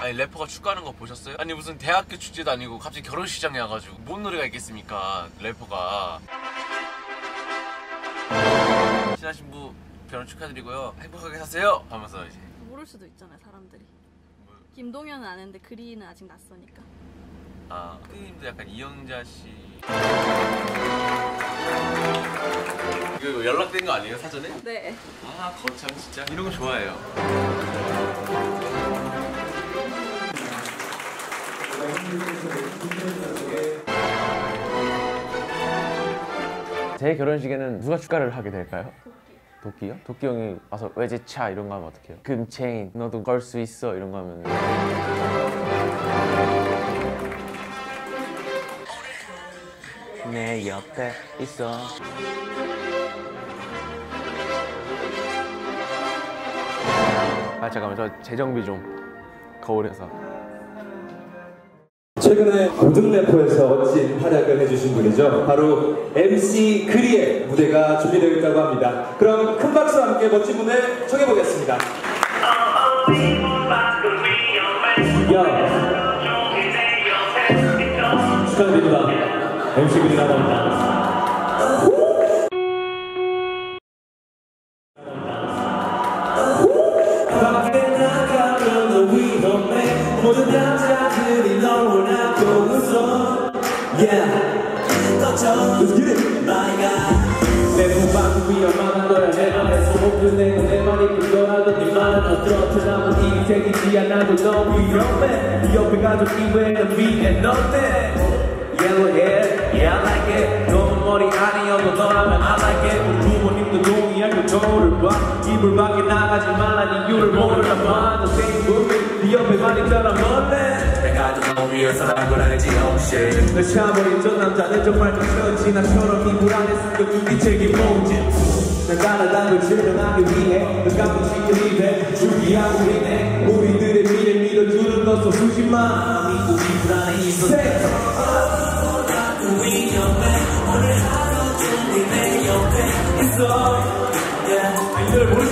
아니 래퍼가 축구하는 거 보셨어요? 아니 무슨 대학교 축제도 아니고 갑자기 결혼식장에 와가지고 뭔 노래가 있겠습니까 래퍼가. 신하 신부 결혼 축하드리고요. 행복하게 사세요. 하면서 이제. 모를 수도 있잖아요 사람들이. 김동현은 아는데 그리는 아직 낯서니까. 아 선생님도 약간 이영자 씨. 이거 연락된 거 아니에요 사전에? 네. 아 거참 진짜. 이런 거 좋아해요 제 결혼식에는 누가 축가를 하게 될까요? 도끼요? 도끼 형이 와서 외제차? 이런 거 하면 어떡해요? 금체인. 너도 걸 수 있어. 이런 거 하면. 내 옆에 있어. 아 잠깐만. 저 재정비 좀 거울에서 최근에 고등 래퍼에서 멋진 활약을 해주신 분이죠. 바로 MC 그리의 무대가 준비되어 있다고 합니다. 그럼 큰 박수와 함께 멋진 무대 청해보겠습니다. 야. 축하드립니다. MC 그리라고 합니다. 너 위험해 모든 남자들이 널 원하고 있어 Yeah Let's get it 내 후방 위험한 거야 내 맘에서 목표내고 내 말이 그거라도 네 말은 어떻더라도 인생이지 않아도 너 위험해 네 옆에 가족이 왜넌 위에 너네 Yellow hair, yeah I like it. 너는 머리 아니어도 너라면 I like it. 우리 부모님도 동의할 거울을 봐. 이불 밖에 나가지 말란 이유를 모르나 봐 The same 옆에 많이 있잖아. 몰래. 내가 너 위해서란 걸 알지 oh shit 널 차버린 저 남자는 정말 미쳤지 나처럼 이 불 안에 숨겨둔 네 책임 뭐지. 난 가난한 걸 증명하기 위해 널 깜빡이게 돼 준비하고 있네. 우리들의 미래 밀어주는 것도 수십만. 믿고 이 불 안에 있어. 이들 모르신다 맞다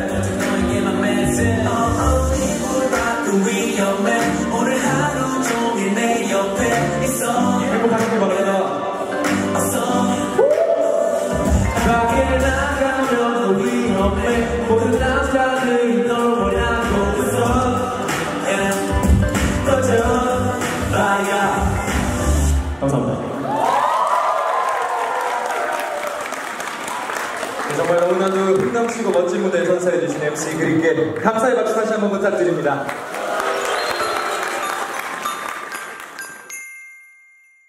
감사합니다. 네, 정말 오늘도 흥남치고 멋진 무대 선사해주신 MC 그린께 감사의 박수 다시 한번 부탁드립니다